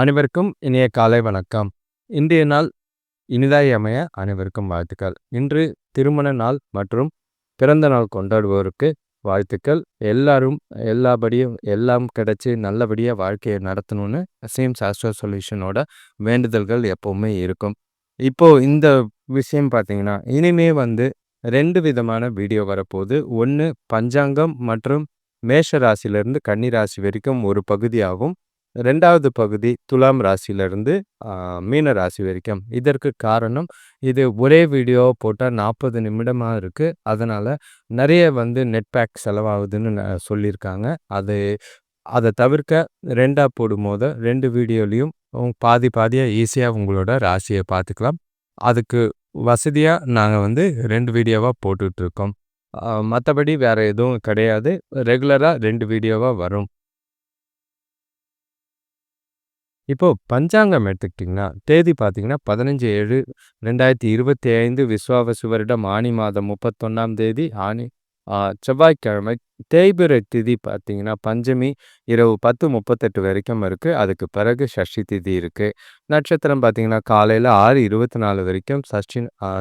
அனைவருக்கும் இனிய காலை வணக்கம். இன்றைய நாள் இனிதாய் அமைய அனைவருக்கும் வாழ்த்துக்கள். இன்று திருமண நாள் மற்றும் பிறந்த நாள் கொண்டாடுவோருக்கு வாழ்த்துக்கள். எல்லாரும் எல்லாபடியும் எல்லாம் கிடைச்சி நல்லபடியாக வாழ்க்கையை நடத்தணும்னு சேம் சாஸ்ட்ரோ சொல்யூஷனோட வேண்டுதல்கள் எப்போவுமே இருக்கும். இப்போ இந்த விஷயம் பார்த்தீங்கன்னா இனிமே வந்து ரெண்டு விதமான வீடியோ வரப்போகுது. ஒன்று பஞ்சாங்கம் மற்றும் மேஷ ராசியிலிருந்து கன்னி ராசி வரைக்கும் ஒரு பகுதியாகும். ரெண்டாவது பகுதி துலாம் ராசியிலிருந்து மீன ராசி வரைக்கும். இதற்கு காரணம் இது ஒரே வீடியோ போட்டால் நாற்பது நிமிடமாக இருக்குது அதனால் நிறைய வந்து நெட் பேக் செலவாகுதுன்னு சொல்லியிருக்காங்க. அது அதை தவிர்க்க ரெண்டாக போடும்போது ரெண்டு வீடியோலையும் பாதி பாதியாக ஈஸியாக உங்களோட ராசியை பார்த்துக்கலாம். அதுக்கு வசதியாக நாங்கள் வந்து ரெண்டு வீடியோவாக போட்டுட்ருக்கோம். மற்றபடி வேறு எதுவும் கிடையாது. ரெகுலராக ரெண்டு வீடியோவாக வரும். இப்போது பஞ்சாங்கம் எடுத்துக்கிட்டிங்கன்னா தேதி பார்த்தீங்கன்னா பதினஞ்சு ஏழு ரெண்டாயிரத்தி இருபத்தி ஐந்து விஸ்வாவசு வருடம் ஆணி மாதம் முப்பத்தொன்னாம் தேதி ஆணி செவ்வாய்க்கிழமை தேய்பிரை திதி பார்த்தீங்கன்னா பஞ்சமி இரவு பத்து முப்பத்தெட்டு வரைக்கும் இருக்குது அதுக்கு பிறகு சஷ்டி திதி இருக்குது நட்சத்திரம் பார்த்தீங்கன்னா காலையில் ஆறு இருபத்தி நாலு வரைக்கும் சஷ்டி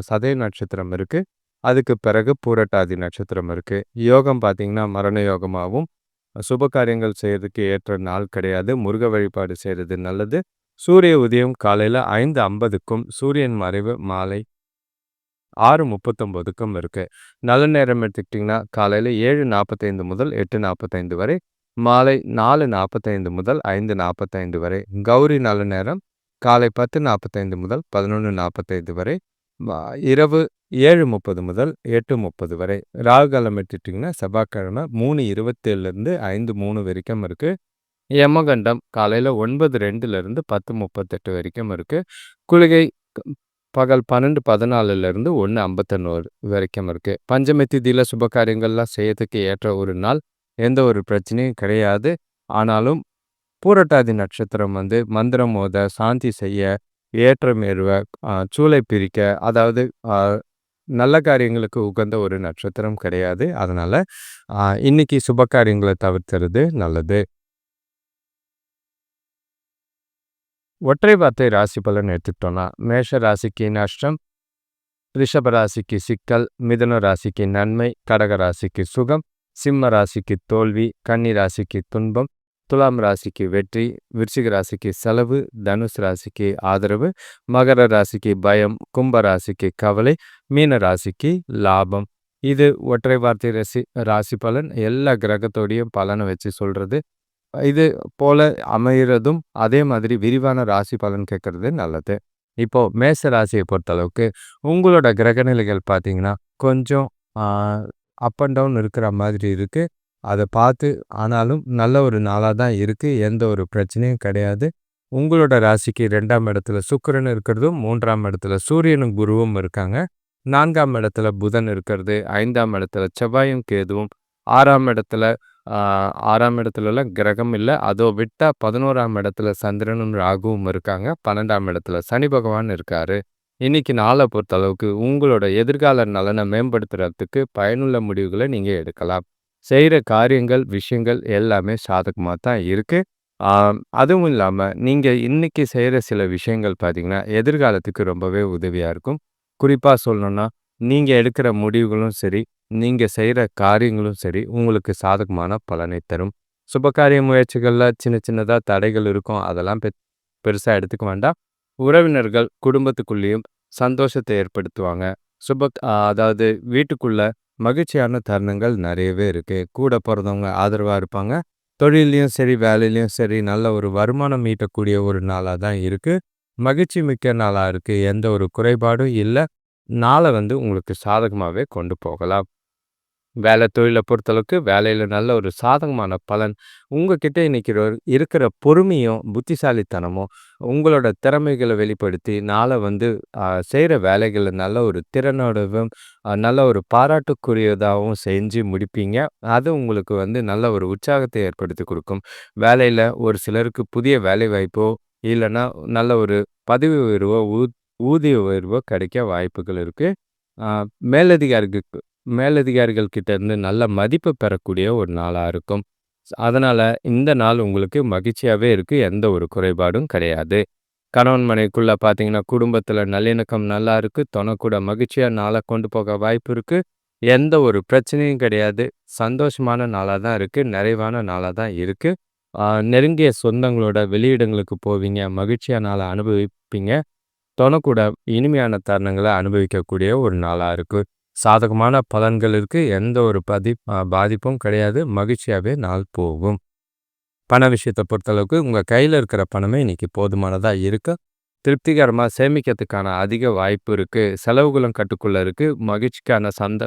சதய நட்சத்திரம் இருக்குது அதுக்கு பிறகு பூரட்டாதி நட்சத்திரம் இருக்குது யோகம் பார்த்தீங்கன்னா மரண யோகமாகவும் சுப காரியங்கள் செய்கிறதுக்கு ஏற்ற நாள் கிடையாது. முருக வழிபாடு செய்கிறது நல்லது. சூரிய உதயம் காலையில் ஐந்து ஐம்பதுக்கும் சூரியன் மறைவு மாலை ஆறு முப்பத்தொம்போதுக்கும் இருக்குது நல்ல நேரம் எடுத்துக்கிட்டிங்கன்னா காலையில் ஏழு நாற்பத்தைந்து முதல் எட்டு நாற்பத்தைந்து வரை மாலை நாலு நாற்பத்தைந்து முதல் ஐந்து நாற்பத்தைந்து வரை. கௌரி நல்ல நேரம் காலை பத்து நாற்பத்தைந்து முதல் பதினொன்று நாற்பத்தைந்து வரை. இரவு ஏழு முப்பது முதல் எட்டு முப்பது வரை. ராகுகாலம் எடுத்துட்டிங்கன்னா செவ்வாய்க்கிழமை மூணு இருபத்தேழுலேருந்து ஐந்து மூணு வரைக்கும் இருக்குது யமகண்டம் காலையில் ஒன்பது ரெண்டுலேருந்து பத்து முப்பத்தெட்டு வரைக்கும் இருக்குது குளிகை பகல் பன்னெண்டு பதினாலுலேருந்து ஒன்று ஐம்பத்தொன்னூறு வரைக்கும் இருக்குது பஞ்சமி திதியில் சுப காரியங்கள்லாம் செய்யறதுக்கு ஏற்ற ஒரு நாள். எந்த ஒரு பிரச்சனையும் கிடையாது. ஆனாலும் பூரட்டாதி நட்சத்திரம் வந்து மந்திரம் மோத சாந்தி செய்ய ஏற்றமேறுவ சூளை பிரிக்க அதாவது நல்ல காரியங்களுக்கு உகந்த ஒரு நட்சத்திரம் கிடையாது. அதனால் இன்னைக்கு சுப காரியங்களை தவிர்த்துறது நல்லது. ஒற்றை வார்த்தை ராசி பலன் எடுத்துக்கிட்டோன்னா மேஷ ராசிக்கு நஷ்டம் ரிஷப ராசிக்கு சிக்கல் மிதன ராசிக்கு நன்மை கடக ராசிக்கு சுகம் சிம்ம ராசிக்கு தோல்வி கன்னி ராசிக்கு துன்பம் துலாம் ராசிக்கு வெற்றி விருச்சிக ராசிக்கு செலவு தனுஷ் ராசிக்கு ஆதரவு மகர ராசிக்கு பயம் கும்ப ராசிக்கு கவலை மீன ராசிக்கு லாபம். இது ஒற்றை வார்த்தை ரசி ராசி பலன். எல்லா கிரகத்தோடையும் பலனை வச்சு சொல்றது. இது போல அமைகிறதும் அதே மாதிரி விரிவான ராசி பலன் கேட்கறது நல்லது. இப்போ மேச ராசியை பொறுத்தளவுக்கு உங்களோட கிரகநிலைகள் பார்த்தீங்கன்னா கொஞ்சம் அப் அண்ட் டவுன் இருக்கிற மாதிரி இருக்குது அதை பார்த்து ஆனாலும் நல்ல ஒரு நாளாக தான் இருக்குது எந்த ஒரு பிரச்சனையும் கிடையாது. உங்களோட ராசிக்கு ரெண்டாம் இடத்துல சுக்கரன் இருக்கிறதும் மூன்றாம் இடத்துல சூரியனும் குருவும் இருக்காங்க. நான்காம் இடத்துல புதன் இருக்கிறது ஐந்தாம் இடத்துல செவ்வாயும் கேதுவும். ஆறாம் இடத்துல ஆறாம் இடத்துலலாம் கிரகம் இல்லை. அதோ விட்டால் பதினோராம் இடத்துல சந்திரனும் ராகுவும் இருக்காங்க. பன்னெண்டாம் இடத்துல சனி பகவான் இருக்காரு. இன்னைக்கு நாளை பொறுத்தளவுக்கு உங்களோட எதிர்கால நலனை மேம்படுத்துறதுக்கு பயனுள்ள முடிவுகளை நீங்கள் எடுக்கலாம். செய்கிற காரியங்கள் விஷயங்கள் எல்லாமே சாதகமாக தான் இருக்குது அதுவும் இல்லாமல் நீங்கள் இன்றைக்கி செய்கிற சில விஷயங்கள் பார்த்திங்கன்னா எதிர்காலத்துக்கு ரொம்பவே உதவியாக இருக்கும். குறிப்பாக சொல்லணுன்னா நீங்கள் எடுக்கிற முடிவுகளும் சரி நீங்கள் செய்கிற காரியங்களும் சரி உங்களுக்கு சாதகமான பலனை தரும். சுபகாரிய முயற்சிகளில் சின்ன சின்னதாக தடைகள் இருக்கும் அதெல்லாம் பெ பெருசாக எடுத்துக்க வேண்டாம். உறவினர்கள் குடும்பத்துக்குள்ளேயும் சந்தோஷத்தை ஏற்படுத்துவாங்க. சுப அதாவது வீட்டுக்குள்ளே மகிழ்ச்சியான தருணங்கள் நிறையவே இருக்குது கூட பிறந்தவங்க ஆதரவாக இருப்பாங்க. தொழிலையும் சரி வேலையிலையும் சரி நல்ல ஒரு வருமானம் ஈட்டக்கூடிய ஒரு நாளாக தான் இருக்குது மகிழ்ச்சி மிக்க நாளாக இருக்குது எந்த ஒரு குறைபாடும் இல்லை. நாளை வந்து உங்களுக்கு சாதகமாகவே கொண்டு போகலாம். வேலை தொழிலை பொறுத்தளவுக்கு வேலையில் நல்ல ஒரு சாதகமான பலன் உங்ககிட்ட இன்னைக்கு இருக்கிற பொறுமையும் புத்திசாலித்தனமும் உங்களோட திறமைகளை வெளிப்படுத்தி நாளை வந்து செய்கிற வேலைகளை நல்ல ஒரு திறனோடவும் நல்ல ஒரு பாராட்டுக்குரியதாகவும் செஞ்சு முடிப்பீங்க. அது உங்களுக்கு வந்து நல்ல ஒரு உற்சாகத்தை ஏற்படுத்தி கொடுக்கும். வேலையில் ஒரு சிலருக்கு புதிய வேலை வாய்ப்போ இல்லைன்னா நல்ல ஒரு பதவி உயர்வோ ஊ ஊதிய உயர்வோ கிடைக்க வாய்ப்புகள் இருக்குது மேலதிகாரிகளுக்கு மேலதிகாரிகள் கிட்ட இருந்து நல்ல மதிப்பு பெறக்கூடிய ஒரு நாளாக இருக்கும் அதனால இந்த நாள் உங்களுக்கு மகிழ்ச்சியாவே இருக்கு. எந்த ஒரு குறைபாடும் கிடையாது. கணவன் மனைக்குள்ளே பார்த்தீங்கன்னா, குடும்பத்தில் நல்லிணக்கம் நல்லா இருக்கு. தொனக்கூட மகிழ்ச்சியாக மகிழ்ச்சியா நாள கொண்டு போக வாய்ப்பு இருக்கு. எந்த ஒரு பிரச்சனையும் கிடையாது. சந்தோஷமான நாளா தான் இருக்கு. நிறைவான நாளா தான் இருக்கு. நெருங்கிய சொந்தங்களோட வெளியிடங்களுக்கு போவீங்க. மகிழ்ச்சியா நாள அனுபவிப்பீங்க. தொனக்கூட இனிமையான தருணங்கள அனுபவிக்கக்கூடிய ஒரு நாளா இருக்குது சாதகமான பலன்கள் இருக்கு. எந்த ஒரு பதி பாதிப்பும் கிடையாது. மகிழ்ச்சியாவே நாள் போகும். பண விஷயத்த பொறுத்தளவுக்கு உங்க கையில இருக்கிற பணமே இன்னைக்கு போதுமானதா இருக்கு. திருப்திகரமா சேமிக்கிறதுக்கான அதிக வாய்ப்பு இருக்கு. செலவுகளும் கட்டுக்குள்ள இருக்கு. மகிழ்ச்சிக்கான சந்த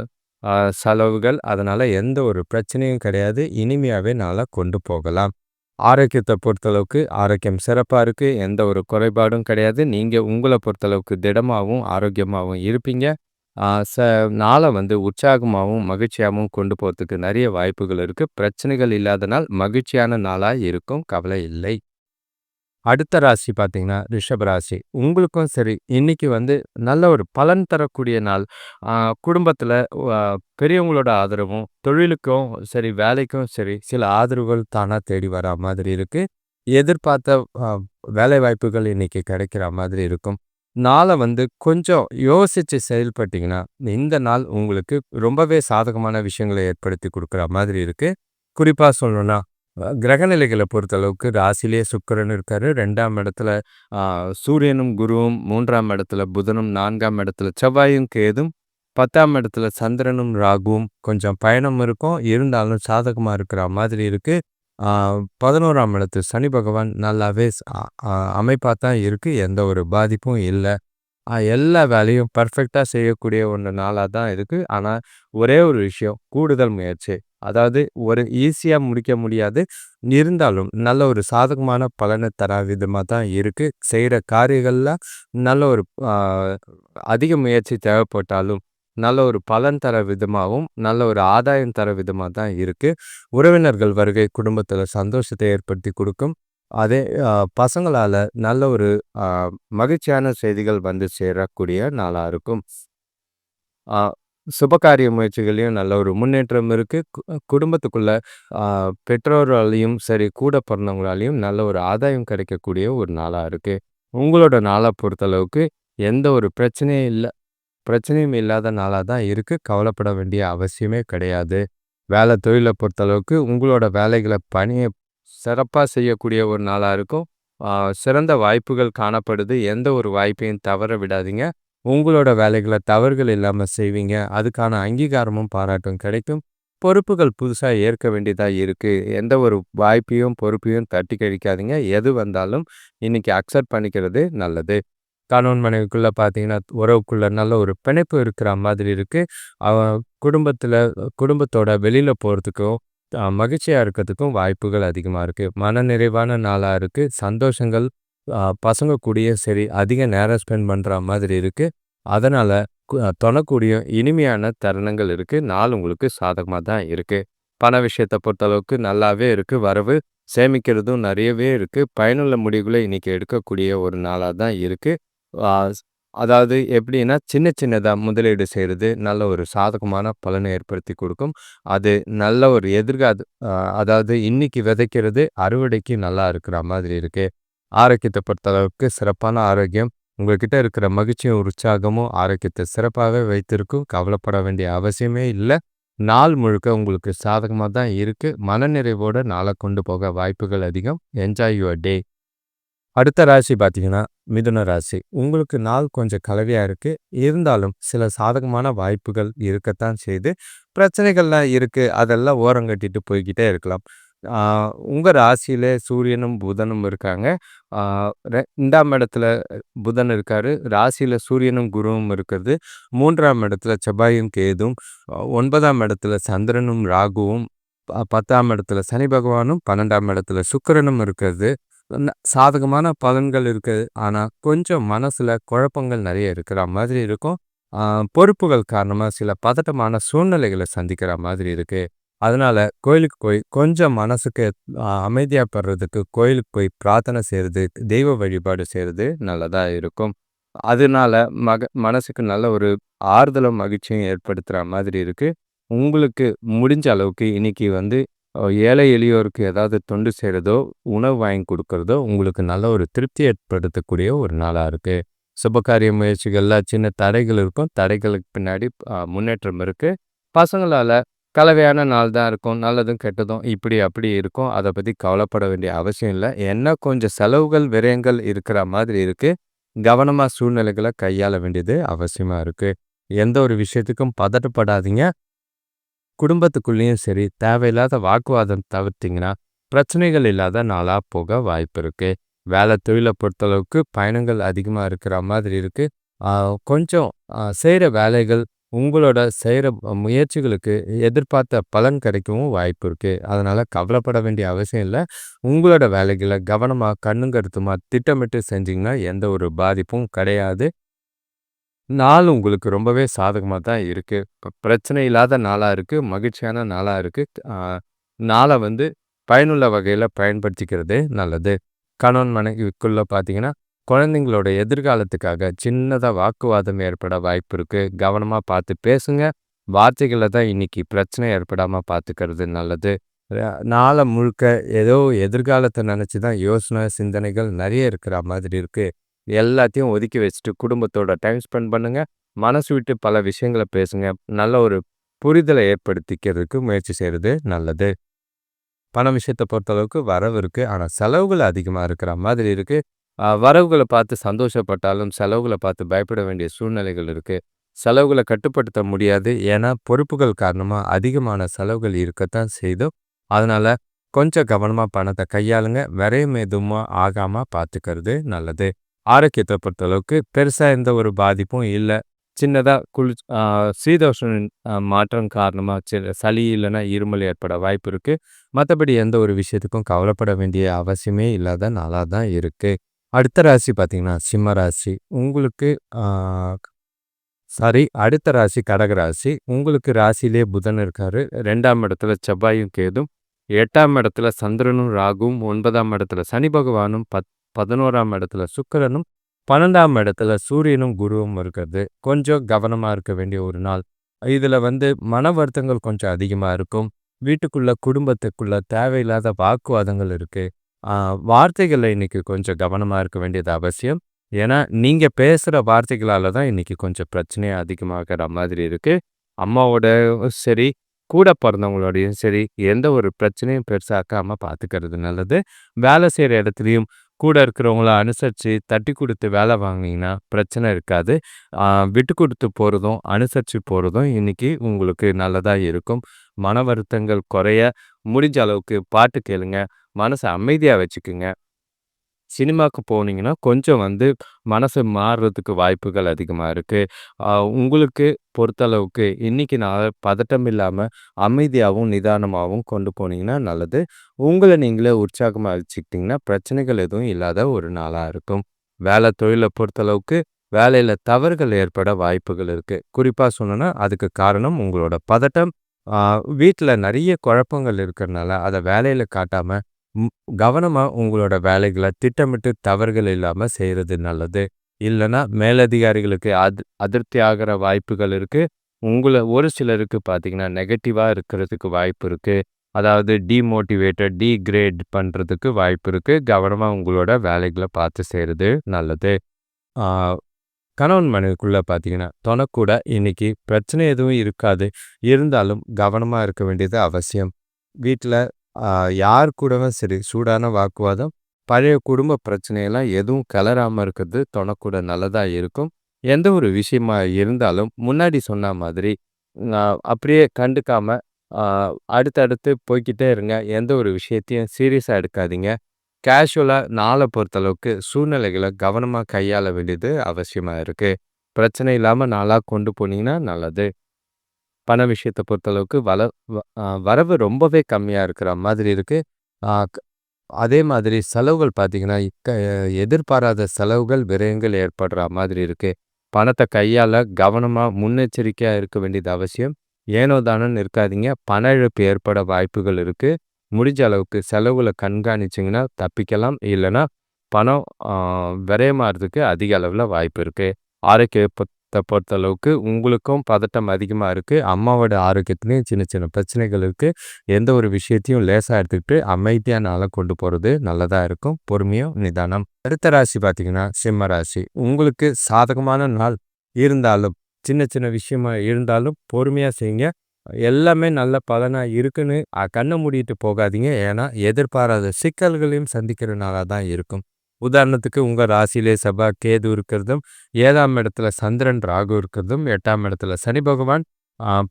செலவுகள். அதனால எந்த ஒரு பிரச்சனையும் கிடையாது. இனிமையாவே நாளாக கொண்டு போகலாம். ஆரோக்கியத்தை பொறுத்தளவுக்கு ஆரோக்கியம் சிறப்பா இருக்கு. எந்த ஒரு குறைபாடும் கிடையாது. நீங்க உங்களை பொறுத்தளவுக்கு திடமாகவும் ஆரோக்கியமாகவும் இருப்பீங்க. ச நாளை வந்து உற்சாகமாகவும் மகிழ்ச்சியாகவும் கொண்டு போறதுக்கு நிறைய வாய்ப்புகள் இருக்கு. பிரச்சனைகள் இல்லாத நாள் மகிழ்ச்சியான நாளா இருக்கும். கவலை இல்லை. அடுத்த ராசி பார்த்தீங்கன்னா, ரிஷப ராசி. உங்களுக்கும் சரி, இன்னைக்கு வந்து நல்ல ஒரு பலன் தரக்கூடிய நாள். குடும்பத்தில் குடும்பத்தில அ பெரியவங்களோட ஆதரவும், தொழிலுக்கும் சரி, வேலைக்கும் சரி, சில ஆதரவுகள் தானா தேடி வரா மாதிரி இருக்கு. எதிர்பார்த்த அ வேலைவாய்ப்புகள் இன்னைக்கு கிடைக்கிற மாதிரி இருக்கும். நாளை வந்து கொஞ்சம் யோசிச்சு செயல்பட்டீங்கன்னா, இந்த நாள் உங்களுக்கு ரொம்பவே சாதகமான விஷயங்களை ஏற்படுத்தி கொடுக்குற மாதிரி இருக்கு. குறிப்பா சொல்லணும்னா, கிரகநிலைகளை பொறுத்தளவுக்கு ராசிலேயே சுக்கரன் இருக்காரு. ரெண்டாம் இடத்துல சூரியனும், குருவும், மூன்றாம் இடத்துல புதனும், நான்காம் இடத்துல செவ்வாயும், கேதும், 10ஆம் இடத்துல சந்திரனும், ராகுவும் கொஞ்சம் பயணம் இருக்கும். இருந்தாலும் சாதகமா இருக்கிற மாதிரி இருக்கு. பதினோராம் இடத்து சனி பகவான் நல்லாவே அமைப்பாக தான் இருக்குது எந்த ஒரு பாதிப்பும் இல்லை எல்லா வேலையும் பர்ஃபெக்டாக செய்யக்கூடிய ஒன்று நாளாக தான் இருக்குது ஆனால் ஒரே ஒரு விஷயம் கூடுதல் முயற்சி. அதாவது ஒரு ஈஸியாக முடிக்க முடியாது. இருந்தாலும் நல்ல ஒரு சாதகமான பலனை தர விதமாக தான் இருக்குது செய்கிற காரியங்களில் நல்ல ஒரு அதிக முயற்சி தேவைப்பட்டாலும், நல்ல ஒரு பலன் தர விதமாகவும் நல்ல ஒரு ஆதாயம் தர விதமாக தான் இருக்குது உறவினர்கள் வருகை குடும்பத்தில் சந்தோஷத்தை ஏற்படுத்தி கொடுக்கும் அதே பசங்களால் நல்ல ஒரு மகிழ்ச்சியான செய்திகள் வந்து சேரக்கூடிய நாளாக இருக்கும். சுபகாரிய முயற்சிகளையும் நல்ல ஒரு முன்னேற்றம் இருக்கு. கு குடும்பத்துக்குள்ள ஆ சரி, கூட பிறந்தவங்களாலையும் நல்ல ஒரு ஆதாயம் கிடைக்கக்கூடிய ஒரு நாளாக இருக்குது உங்களோட நாளை பொறுத்தளவுக்கு எந்த ஒரு பிரச்சனையும் இல்லை பிரச்சனையும் இல்லாத நாளாக தான் இருக்குது கவலைப்பட வேண்டிய அவசியமே கிடையாது. வேலை தொழிலை பொறுத்தளவுக்கு உங்களோட வேலைகளை பணியை சிறப்பாக செய்யக்கூடிய ஒரு நாளாக இருக்கும். சிறந்த வாய்ப்புகள் காணப்படுது. எந்த ஒரு வாய்ப்பையும் தவற விடாதீங்க. உங்களோட வேலைகளை தவறுகள் இல்லாமல் செய்வீங்க. அதுக்கான அங்கீகாரமும், பாராட்டும் கிடைக்கும். பொறுப்புகள் புதுசாக ஏற்க வேண்டியதாக இருக்குது எந்த ஒரு வாய்ப்பையும், பொறுப்பையும் தட்டி கழிக்காதீங்க. எது வந்தாலும் இன்றைக்கி அக்செப்ட் பண்ணிக்கிறது நல்லது. கணவன் மனைவிக்குள்ளே பார்த்தீங்கன்னா, உறவுக்குள்ளே நல்ல ஒரு பிணைப்பு இருக்கிற மாதிரி இருக்குது குடும்பத்தில் குடும்பத்தோட வெளியில் போகிறதுக்கும் மகிழ்ச்சியாக இருக்கிறதுக்கும் வாய்ப்புகள் அதிகமாக இருக்குது மன மனநிறைவான நாளாக இருக்குது சந்தோஷங்கள் பசங்க கூடயும் சரி, அதிக நேரம் ஸ்பெண்ட் பண்ணுற மாதிரி இருக்குது அதனால் தொணக்கூடிய இனிமையான தருணங்கள் இருக்குது நாள் உங்களுக்கு சாதகமாக தான் இருக்குது பண விஷயத்தை பொறுத்தளவுக்கு நல்லாவே இருக்கு. வரவு. சேமிக்கிறதும் நிறையவே இருக்குது பயனுள்ள முடிவுகளை இன்னைக்கு எடுக்கக்கூடிய ஒரு நாளாக தான் இருக்குது அதாவது எப்படின்னா, சின்ன சின்னதா முதலீடு செய்கிறது நல்ல ஒரு சாதகமான பலனை ஏற்படுத்தி கொடுக்கும் அது நல்ல ஒரு எதிர்கால அதாவது இன்னைக்கு விதைக்கிறது அறுவடைக்கு நல்லா இருக்கிற மாதிரி இருக்கு. பொறுத்த பொறுத்தளவுக்கு சிறப்பான ஆரோக்கியம். உங்ககிட்ட இருக்கிற மகிழ்ச்சியும், உற்சாகமும் ஆரோக்கியத்தை சிறப்பாகவே வைத்திருக்கும். கவலைப்பட வேண்டிய அவசியமே இல்ல. நாள் முழுக்க உங்களுக்கு சாதகமா தான் இருக்கு. மனநிறைவோட நாளை கொண்டு போக வாய்ப்புகள் அதிகம். Enjoy your day. அடுத்த ராசி பார்த்தீங்கன்னா, மிதுன ராசி. உங்களுக்கு நாள் கொஞ்சம் கலவையாக இருக்குது இருந்தாலும் சில சாதகமான வாய்ப்புகள் இருக்கத்தான் செய்து பிரச்சனைகள்லாம் இருக்குது அதெல்லாம் ஓரங்கட்டிட்டு போய்க்கிட்டே இருக்கலாம். உங்கள் ராசியில் ராசியில சூரியனும், புதனும் இருக்காங்க. ரெண்டாம் ரெ 2ஆம் இடத்துல புதன் இருக்காரு. ராசியில் சூரியனும், குருவும் இருக்கிறது. மூன்றாம் இடத்துல செவ்வாயும், கேதும் ஒன்பதாம் இடத்துல சந்திரனும், ராகுவும், ப 10ஆம் இடத்துல சனி பகவானும், 12ஆம் இடத்துல சுக்கிரனும் இருக்கிறது. சாதகமான பலன்கள் இருக்குது ஆனால் கொஞ்சம் மனசில் குழப்பங்கள் நிறைய இருக்கிற மாதிரி இருக்கும். பொறுப்புகள் காரணமாக சில பதட்டமான சூழ்நிலைகளை சந்திக்கிற மாதிரி இருக்குது அதனால் கோயிலுக்கு போய் கொஞ்சம் மனசுக்கு அமைதியாக படுறதுக்கு கோயிலுக்கு போய் பிரார்த்தனை செய்கிறது தெய்வ வழிபாடு செய்கிறது நல்லதாக இருக்கும். அதனால மக மனசுக்கு நல்ல ஒரு ஆறுதலும், மகிழ்ச்சியும் ஏற்படுத்துகிற மாதிரி இருக்குது உங்களுக்கு முடிஞ்ச அளவுக்கு இன்னைக்கு வந்து ஏழை எளியோருக்கு ஏதாவது தொண்டு செய்கிறதோ உணவு வாங்கி கொடுக்குறதோ உங்களுக்கு நல்ல ஒரு திருப்தி ஏற்படுத்தக்கூடிய ஒரு நாளாக இருக்குது சுபகாரிய முயற்சிகளில் சின்ன தடைகள் இருக்கும். தடைகளுக்கு பின்னாடி முன்னேற்றம் இருக்குது பசங்களால் கலவையான நாள் தான் இருக்கும். நல்லதும் கெட்டதும் இப்படி அப்படி இருக்கும். அதை பற்றி கவலைப்பட வேண்டிய அவசியம் இல்லை. என்ன கொஞ்சம் செலவுகள் விரயங்கள் இருக்கிற மாதிரி இருக்குது கவனமாக சூழ்நிலைகளை கையாள வேண்டியது அவசியமாக இருக்குது எந்த ஒரு விஷயத்துக்கும் பதட்டப்படாதீங்க. குடும்பத்துக்குள்ளேயும் சரி தேவையில்லாத வாக்குவாதம் தவிர்த்திங்கன்னா பிரச்சனைகள் இல்லாத நாளாக போக வாய்ப்பு இருக்குது வேலை தொழிலை பொறுத்தளவுக்கு பயணங்கள் அதிகமாக இருக்கிற மாதிரி இருக்குது கொஞ்சம் செய்கிற வேலைகள் உங்களோட செய்கிற முயற்சிகளுக்கு எதிர்பார்த்த பலன் கிடைக்கவும் வாய்ப்பு இருக்குது அதனால் கவலைப்பட வேண்டிய அவசியம் இல்லை. உங்களோட வேலைகளை கவனமாக கண்ணும் கருத்துமாக திட்டமிட்டு செஞ்சிங்கன்னா எந்த ஒரு பாதிப்பும் கிடையாது. நாள் உங்களுக்கு ரொம்பவே சாதகமாக தான் இருக்குது பிரச்சனை இல்லாத நாளாக இருக்குது மகிழ்ச்சியான நாளாக இருக்குது நாளை வந்து பயனுள்ள வகையில் பயன்படுத்திக்கிறது நல்லது. கணவன் மனைவிக்குள்ளே பார்த்தீங்கன்னா குழந்தைங்களோட எதிர்காலத்துக்காக சின்னதாக வாக்குவாதம் ஏற்பட வாய்ப்பு இருக்குது கவனமாக பார்த்து பேசுங்க. வார்த்தைகள தான் இன்னைக்கு பிரச்சனை ஏற்படாமல் பார்த்துக்கிறது நல்லது. நாளை முழுக்க ஏதோ எதிர்காலத்தை நினச்சி தான் யோசனை சிந்தனைகள் நிறைய இருக்கிற மாதிரி இருக்குது எல்லாத்தையும் ஒதுக்கி வச்சுட்டு குடும்பத்தோட டைம் ஸ்பெண்ட் பண்ணுங்கள் மனசு விட்டு பல விஷயங்களை பேசுங்க. நல்ல ஒரு புரிதலை ஏற்படுத்திக்கிறதுக்கு முயற்சி செய்கிறது நல்லது. பண விஷயத்தை பொறுத்தளவுக்கு வரவு இருக்குது ஆனால் செலவுகள் அதிகமாக இருக்கிற மாதிரி இருக்குது வரவுகளை பார்த்து சந்தோஷப்பட்டாலும் செலவுகளை பார்த்து பயப்பட வேண்டிய சூழ்நிலைகள் இருக்குது செலவுகளை கட்டுப்படுத்த முடியாது. ஏன்னா பொறுப்புகள் காரணமாக அதிகமான செலவுகள் இருக்கத்தான் செய்தும் அதனால் கொஞ்சம் கவனமாக பணத்தை கையாளுங்க. விரையும் எதுவுமா ஆகாமல் பார்த்துக்கிறது நல்லது. ஆரோக்கியத்தை பொறுத்த அளவுக்கு பெருசாக எந்த ஒரு பாதிப்பும் இல்லை. சின்னதாக குளி சீதோஷ மாற்றம் காரணமாக சளி இல்லைன்னா இருமல் ஏற்பட வாய்ப்பு இருக்குது மற்றபடி எந்த ஒரு விஷயத்துக்கும் கவலைப்பட வேண்டிய அவசியமே இல்லாத நாளாக தான் இருக்குது அடுத்த ராசி பார்த்திங்கன்னா சிம்ம ராசி. உங்களுக்கு சாரி அடுத்த ராசி கடகராசி உங்களுக்கு ராசியிலே புதன் இருக்காரு. ரெண்டாம் இடத்துல செவ்வாயும் கேதும். எட்டாம் இடத்துல சந்திரனும் ராகுவும். ஒன்பதாம் இடத்துல சனி பகவானும் பத் பதினோராம் இடத்துல சுக்கரனும் பன்னெண்டாம் இடத்துல சூரியனும் குருவும் இருக்கிறது. கொஞ்சம் கவனமாக இருக்க வேண்டிய ஒரு நாள். இதில் வந்து மன வருத்தங்கள் கொஞ்சம் அதிகமாக இருக்கும். வீட்டுக்குள்ள குடும்பத்துக்குள்ள தேவையில்லாத வாக்குவாதங்கள் இருக்குது வார்த்தைகளில் இன்னைக்கு கொஞ்சம் கவனமாக இருக்க வேண்டியது அவசியம். ஏன்னா நீங்கள் பேசுகிற வார்த்தைகளால் தான் இன்னைக்கு கொஞ்சம் பிரச்சனையாக அதிகமாகிற மாதிரி இருக்குது அம்மாவோட சரி கூட பிறந்தவங்களோடையும் சரி எந்த ஒரு பிரச்சனையும் பெருசாக்காமல் பார்த்துக்கிறது நல்லது. வேலை செய்கிற இடத்துலையும் கூட இருக்கிறவங்கள அனுசரித்து தட்டி கொடுத்து வேலை வாங்கினீங்கன்னா பிரச்சனை இருக்காது. விட்டு கொடுத்து போகிறதும் அனுசரித்து போகிறதும் இன்றைக்கி உங்களுக்கு நல்லதாக இருக்கும். மன வருத்தங்கள் குறைய முடிஞ்ச அளவுக்கு பாட்டு கேளுங்க. மனசை அமைதியாக வச்சுக்குங்க. சினிமாவுக்கு போனீங்கன்னா கொஞ்சம் வந்து மனசு மாறுறதுக்கு வாய்ப்புகள் அதிகமாக இருக்குது உங்களுக்கு பொறுத்தளவுக்கு இன்றைக்கி நான் பதட்டம் இல்லாமல் அமைதியாகவும் நிதானமாகவும் கொண்டு போனீங்கன்னா நல்லது. உங்களை நீங்களே உற்சாகமாக வச்சுக்கிட்டிங்கன்னா பிரச்சனைகள் எதுவும் இல்லாத ஒரு நாளாக இருக்கும். வேலை தொழிலை பொறுத்தளவுக்கு வேலையில் தவறுகள் ஏற்பட வாய்ப்புகள் இருக்குது குறிப்பாக சொன்னோன்னா அதுக்கு காரணம் உங்களோட பதட்டம். வீட்டில் நிறைய குழப்பங்கள் இருக்கிறனால அதை வேலையில் காட்டாமல் கவனமாக உங்களோட வேலைகளை திட்டமிட்டு தவறுகள் இல்லாமல் செய்கிறது நல்லது. இல்லைன்னா மேலதிகாரிகளுக்கு அது அதிருப்தி ஆகிற வாய்ப்புகள் இருக்குது உங்களை ஒரு சிலருக்கு பார்த்தீங்கன்னா நெகட்டிவாக இருக்கிறதுக்கு வாய்ப்பு இருக்குது அதாவது டிமோட்டிவேட்டட் டீக்ரேட் பண்ணுறதுக்கு வாய்ப்பு இருக்குது கவனமாக உங்களோட வேலைகளை பார்த்து செய்கிறது நல்லது. கணவன் மனைவிக்குள்ளே பார்த்தீங்கன்னா தொனக்கூட இன்னைக்கு பிரச்சனை எதுவும் இருக்காது. இருந்தாலும் கவனமாக இருக்க வேண்டியது அவசியம். வீட்டில் யார் கூடவும் சரி சூடான வாக்குவாதம் பழைய குடும்ப பிரச்சனையெல்லாம் எதுவும் கிளறாமல் இருக்கிறது தொனக்கூட நல்லதாக இருக்கும் எந்த ஒரு விஷயமா இருந்தாலும் முன்னாடி சொன்ன மாதிரி அப்படியே கண்டுக்காம அடுத்தடுத்து போய்கிட்டே இருங்க எந்த ஒரு விஷயத்தையும் சீரியஸாக எடுக்காதீங்க. கேஷுவலாக நாளை பொறுத்தளவுக்கு சூழ்நிலைகளை கவனமாக கையாள வேண்டியது அவசியமாக இருக்குது பிரச்சனை இல்லாமல் நாளாக கொண்டு போனீங்கன்னா நல்லது. பண விஷயத்தை பொறுத்தளவுக்கு வள வரவு ரொம்பவே கம்மியாக இருக்கிற மாதிரி இருக்குது அதே மாதிரி செலவுகள் பார்த்தீங்கன்னா க எதிர்பாராத செலவுகள் விரயங்கள் ஏற்படுற மாதிரி இருக்குது பணத்தை கையால் கவனமாக முன்னெச்சரிக்கையாக இருக்க வேண்டியது அவசியம். ஏனோ தானோன்னு இருக்காதீங்க பண இழப்பு ஏற்பட வாய்ப்புகள் இருக்குது முடிஞ்ச அளவுக்கு செலவுகளை கண்காணிச்சிங்கன்னா தப்பிக்கலாம். இல்லைன்னா பணம் விரயமாகிறதுக்கு அதிக அளவில் வாய்ப்பு இருக்குது ஆரோக்கிய பொறுத்த பொறுத்தளவுக்கு உங்களுக்கும் பதட்டம் அதிகமாக இருக்குது அம்மாவோட ஆரோக்கியத்துலேயும் சின்ன சின்ன பிரச்சனைகள் இருக்குது எந்த ஒரு விஷயத்தையும் லேசாக எடுத்துக்கிட்டு அமைதியா நாளை கொண்டு போகிறது நல்லதாக இருக்கும். பொறுமையும், நிதானம். அடுத்த ராசி பார்த்தீங்கன்னா, சிம்ம ராசி. உங்களுக்கு சாதகமான நாள் இருந்தாலும், சின்ன சின்ன விஷயமா இருந்தாலும் பொறுமையாக செய்யுங்க. எல்லாமே நல்ல பலனாக இருக்குன்னு கண்ணை மூடிட்டு போகாதீங்க. ஏன்னா, எதிர்பாராத சிக்கல்களையும் சந்திக்கிற நாளாக தான் இருக்கும். உதாரணத்துக்கு உங்கள் ராசியிலே செவ்வாய், கேது இருக்கிறதும், ஏழாம் இடத்துல சந்திரன், ராகு இருக்கிறதும், எட்டாம் இடத்துல சனி பகவான்,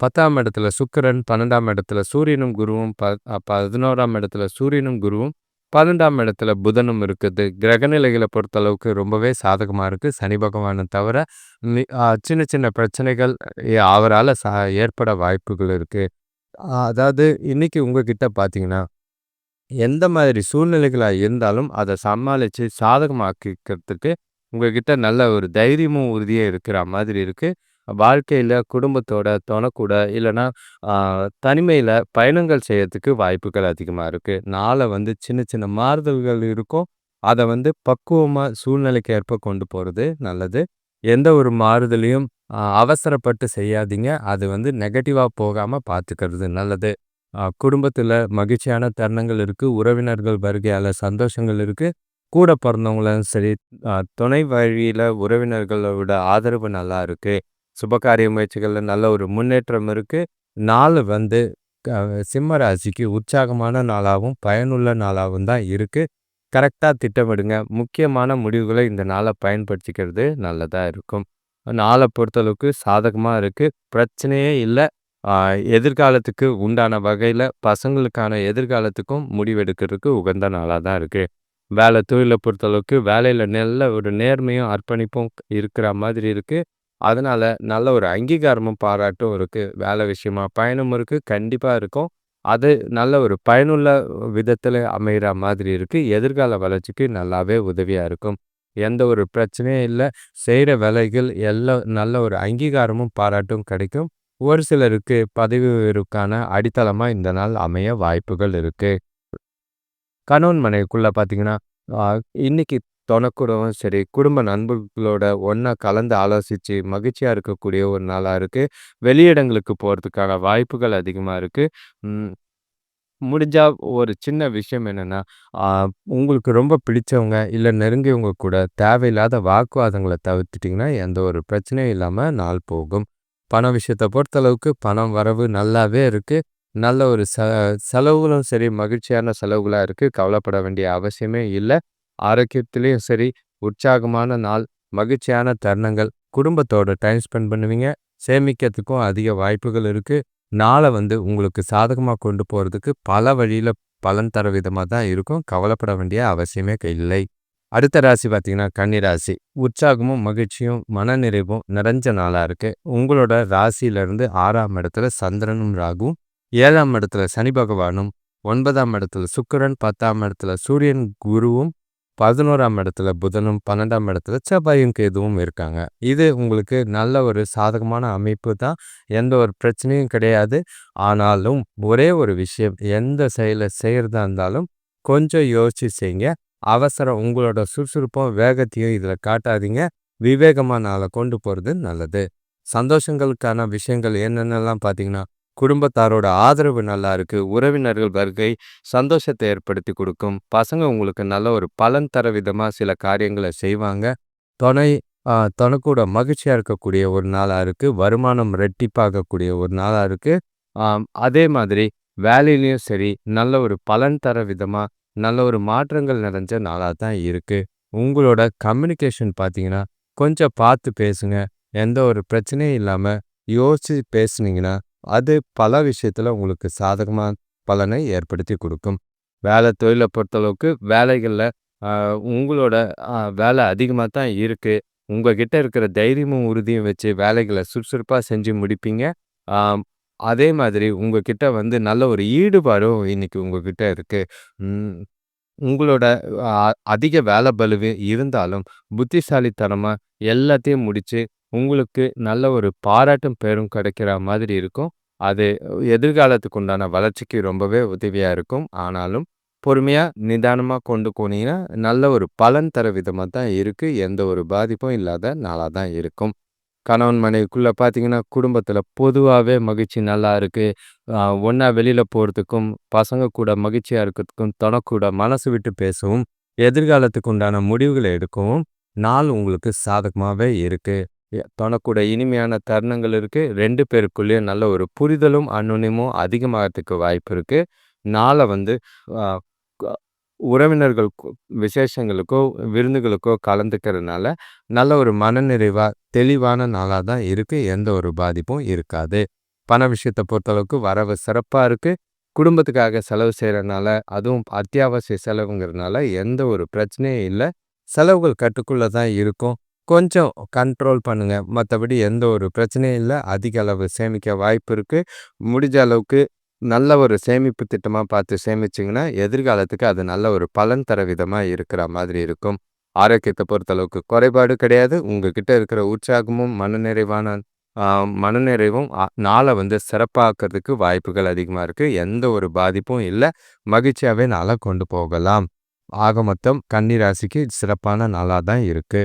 பத்தாம் இடத்துல சுக்கிரன், 12ஆம் இடத்துல சூரியனும், குருவும், ப 11ஆம் இடத்துல சூரியனும், குருவும், 12ஆம் இடத்துல புதனும் இருக்குது. கிரகநிலைகள பொறுத்தளவுக்கு ரொம்பவே சாதகமாக இருக்குது சனி பகவானை தவிர, சின்ன சின்ன பிரச்சனைகள் அவரால் சா ச ஏற்பட வாய்ப்புகள் இருக்குது அதாவது இன்றைக்கி உங்ககிட்ட பார்த்தீங்கன்னா, எந்த மாதிரி சூழ்நிலைகளாக இருந்தாலும் அதை சமாளித்து சாதகமாக்கிக்கிறதுக்கு உங்ககிட்ட நல்ல ஒரு தைரியமும், உறுதியும் இருக்கிற மாதிரி இருக்குது வாழ்க்கையில் குடும்பத்தோட, துணக்கூட இல்லைன்னா தனிமையில் பயணங்கள் செய்யறதுக்கு வாய்ப்புகள் அதிகமாக இருக்கு. நாள வந்து சின்ன சின்ன மாறுதல்கள் இருக்கும். அதை வந்து பக்குவமாக சூழ்நிலைக்கு ஏற்ப கொண்டு போகிறது நல்லது. எந்த ஒரு மாறுதலையும் அவசரப்பட்டு செய்யாதீங்க. அது வந்து நெகட்டிவாக போகாமல் பார்த்துக்கிறது நல்லது. குடும்பத்தில் மகிழ்ச்சியான தருணங்கள் இருக்குது உறவினர்கள் வருகையால் சந்தோஷங்கள் இருக்குது கூட பிறந்தவங்களும் சரி, துணை வழியில் உறவினர்களோட ஆதரவு நல்லா இருக்குது சுபகாரிய முயற்சிகளில் நல்ல ஒரு முன்னேற்றம் இருக்குது நாள் வந்து க சிம்ம ராசிக்கு உற்சாகமான நாளாகவும் பயனுள்ள நாளாகவும் தான் இருக்குது கரெக்டாக திட்டமிடுங்க. முக்கியமான முடிவுகளை இந்த நாளை பயன்படுத்திக்கிறது நல்லதாக இருக்கும். நாளை பொறுத்தளவுக்கு சாதகமாக இருக்குது பிரச்சனையே இல்லை எதிர்காலத்துக்கு உண்டான வகையில் பசங்களுக்கான எதிர்காலத்துக்கும் முடிவெடுக்கிறதுக்கு உகந்த நாளாக தான் இருக்குது வேலை தொழிலை பொறுத்தளவுக்கு வேலையில் நல்ல ஒரு நேர்மையும், அர்ப்பணிப்பும் இருக்கிற மாதிரி இருக்குது அதனால் நல்ல ஒரு அங்கீகாரமும், பாராட்டும் இருக்குது வேலை விஷயமா பயணம் இருக்குது கண்டிப்பாக இருக்கும். அது நல்ல ஒரு பயனுள்ள விதத்தில் அமைகிற மாதிரி இருக்குது எதிர்கால வளர்ச்சிக்கு நல்லாவே உதவியாக இருக்கும். எந்த ஒரு பிரச்சனையும் இல்லை செய்கிற வேலைகள் எல்லாம் நல்ல ஒரு அங்கீகாரமும், பாராட்டும் கிடைக்கும். ஒரு சிலருக்கு பதவி உயர்வுக்கான இந்த நாள் அமைய வாய்ப்புகள் இருக்குது கணவன் மனைவிக்குள்ளே பார்த்தீங்கன்னா, இன்றைக்கி இன்னைக்கு சரி, குடும்ப நண்பர்களோட ஒன்றா கலந்து ஆலோசித்து மகிழ்ச்சியாக இருக்கக்கூடிய ஒரு நாளாக இருக்குது வெளியிடங்களுக்கு போகிறதுக்கான வாய்ப்புகள் அதிகமாக இருக்குது முடிஞ்சால் முடிஞ்சா ஒரு சின்ன விஷயம் என்னென்னா உங்களுக்கு ரொம்ப பிடிச்சவங்க, இல்லை நெருங்கியவங்க கூட தேவையில்லாத வாக்குவாதங்களை தவிர்த்துட்டிங்கன்னா எந்த ஒரு பிரச்சனையும் இல்லாமல் நாள் போகும். பண விஷயத்தை பொறுத்தளவுக்கு பணம் வரவு நல்லாவே இருக்குது நல்ல ஒரு ச செலவுகளும் சரி, மகிழ்ச்சியான செலவுகளாக இருக்குது கவலைப்பட வேண்டிய அவசியமே இல்லை ஆரோக்கியத்துலேயும் சரி, உற்சாகமான நாள், மகிழ்ச்சியான தருணங்கள், குடும்பத்தோட டைம் ஸ்பெண்ட் பண்ணுவீங்க. சேமிக்கிறதுக்கும் அதிக வாய்ப்புகள் இருக்குது நாளை வந்து உங்களுக்கு சாதகமாக கொண்டு போகிறதுக்கு பல வழியில் பலன் தர விதமாக தான் இருக்கும். கவலைப்பட வேண்டிய அவசியமே இல்லை. அடுத்த ராசி பார்த்தீங்கன்னா, கன்னி ராசி. உற்சாகமும், மகிழ்ச்சியும், மனநிறைவும் நிறைஞ்ச நாளா இருக்கு. உங்களோட ராசியிலிருந்து ஆறாம் இடத்துல சந்திரனும், ராகும் ஏழாம் இடத்துல சனி பகவானும், ஒன்பதாம் இடத்துல சுக்கிரன், 10ஆம் இடத்துல சூரியன், குருவும், 11ஆம் இடத்துல புதனும், 12ஆம் இடத்துல செவ்வாயும், கேதுவும் இருக்காங்க. இது உங்களுக்கு நல்ல ஒரு சாதகமான அமைப்பு தான். எந்த ஒரு பிரச்சனையும் கிடையாது. ஆனாலும் ஒரே ஒரு விஷயம், எந்த செயலை செய்கிறதா இருந்தாலும் கொஞ்சம் யோசிச்சு செய்யுங்க. அவசரம் உங்களோட சுறுசுறுப்பும், வேகத்தையும் இதில் காட்டாதீங்க. விவேகமா நாள கொண்டு போறது நல்லது. சந்தோஷங்களுக்கான விஷயங்கள் என்னென்னலாம் பார்த்தீங்கன்னா, குடும்பத்தாரோட ஆதரவு நல்லா இருக்கு. உறவினர்கள் வருகை சந்தோஷத்தை ஏற்படுத்தி கொடுக்கும் பசங்க உங்களுக்கு நல்ல ஒரு பலன் தர விதமா சில காரியங்களை செய்வாங்க. துணை தனக்கூட மகிழ்ச்சியாக மகிழ்ச்சியா இருக்கக்கூடிய ஒரு நாளா இருக்கு. வருமானம் ரெட்டிப்பாகக்கூடிய ஒரு நாளா இருக்கு. ஆம் அதே மாதிரி வேலையிலையும் சரி, நல்ல ஒரு பலன் தர விதமா, நல்ல ஒரு மாற்றங்கள் நிறைஞ்ச நாளா தான் இருக்கு. உங்களோட கம்யூனிகேஷன் பார்த்தீங்கன்னா, கொஞ்சம் பார்த்து பேசுங்க. எந்த ஒரு பிரச்சனையும் இல்லாம யோசிச்சு பேசுனீங்கன்னா, அது பல விஷயத்தில் உங்களுக்கு சாதகமான பலனை ஏற்படுத்தி கொடுக்கும் வேலை தொழில பொறுத்தளவுக்கு வேலைகள்ல உங்களோட வேலை அதிகமா தான் இருக்கு. உங்ககிட்ட இருக்கிற தைரியமும், உறுதியும் வச்சு வேலைகளை சுறுசுறுப்பா செஞ்சு முடிப்பீங்க. அதே மாதிரி உங்ககிட்ட வந்து நல்ல ஒரு ஈடுபாடும் இன்னைக்கு உங்ககிட்ட இருக்கு. ம். உங்களோட அ அதிக வேலை பளுவு இருந்தாலும், புத்திசாலித்தனமா எல்லாத்தையும் முடிச்சு, உங்களுக்கு நல்ல ஒரு பாராட்டும், பேரும் கிடைக்கிற மாதிரி இருக்கும். அது எதிர்காலத்துக்கு உண்டான வளர்ச்சிக்கு ரொம்பவே உதவியா இருக்கும். ஆனாலும் பொறுமையா, நிதானமா கொண்டு போனீங்கன்னா, நல்ல ஒரு பலன் தர விதமா தான் இருக்கு. எந்த ஒரு பாதிப்பும் இல்லாத நாளா தான் இருக்கும். கணவன் மனைவிக்குள்ளே பார்த்தீங்கன்னா, குடும்பத்தில் பொதுவாகவே மகிழ்ச்சி நல்லா இருக்குது ஒன்றா வெளியில் போகிறதுக்கும் பசங்க கூட மகிழ்ச்சியாக இருக்கிறதுக்கும், தனக்கூட மனசு விட்டு பேசவும், எதிர்காலத்துக்கு உண்டான முடிவுகளை எடுக்கவும், நாள் உங்களுக்கு சாதகமாகவே இருக்குது தனக்கூட இனிமையான தருணங்கள் இருக்குது ரெண்டு பேருக்குள்ளேயும் நல்ல ஒரு புரிதலும், அந்யோன்யமும் அதிகமாகறதுக்கு வாய்ப்பு இருக்குது நாளை வந்து உறவினர்களுக்கோ விசேஷங்களுக்கோ, விருந்துகளுக்கோ கலந்துக்கிறதுனால, நல்ல ஒரு மனநிறைவாக தெளிவான நாளாக தான் இருக்குது எந்த ஒரு பாதிப்பும் இருக்காது. பண விஷயத்தை பொறுத்தளவுக்கு வரவு சிறப்பாக இருக்குது குடும்பத்துக்காக செலவு செய்கிறனால அதுவும் அத்தியாவசிய செலவுங்கிறதுனால எந்த ஒரு பிரச்சனையும் இல்லை. செலவுகள் கட்டுக்குள்ளே தான் இருக்கும். கொஞ்சம் கண்ட்ரோல் பண்ணுங்கள் மற்றபடி எந்த ஒரு பிரச்சனையும் இல்லை. அதிக அளவு சேமிக்க வாய்ப்பு இருக்குது முடிஞ்ச அளவுக்கு நல்ல ஒரு சேமிப்பு திட்டமா பார்த்து சேமிச்சீங்கன்னா, எதிர்காலத்துக்கு அது நல்ல ஒரு பலன் தர விதமா இருக்கிற மாதிரி இருக்கும். ஆரோக்கியத்தை பொறுத்தளவுக்கு குறைபாடு கிடையாது. உங்ககிட்ட இருக்கிற உற்சாகமும், மனநிறைவான மனநிறைவும் நாளை நாள வந்து சிறப்பாக்குறதுக்கு வாய்ப்புகள் அதிகமா இருக்கு. எந்த ஒரு பாதிப்பும் இல்ல. மகிழ்ச்சியாவே நாள கொண்டு போகலாம். ஆக மொத்தம் கன்னி ராசிக்கு சிறப்பான நாளா தான் இருக்கு.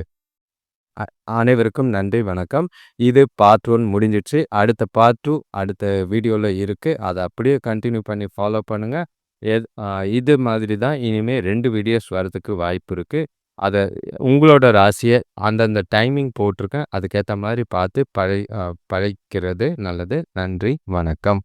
அ அனைவருக்கும் நன்றி, வணக்கம். இது பார்ட் ஒன் முடிஞ்சிடுச்சு. அடுத்த பார்ட் டூ அடுத்த வீடியோவில் இருக்குது அதை அப்படியே கண்டினியூ பண்ணி ஃபாலோ பண்ணுங்கள் எது இது மாதிரி தான் இனிமேல் ரெண்டு வீடியோஸ் வரதுக்கு வாய்ப்பு இருக்குது அதை உங்களோட ராசியை அந்தந்த டைமிங் போட்டிருக்கேன். அதுக்கேற்ற மாதிரி பார்த்து பழை பழைக்கிறது பழகிக்கிறது நல்லது. நன்றி, வணக்கம்.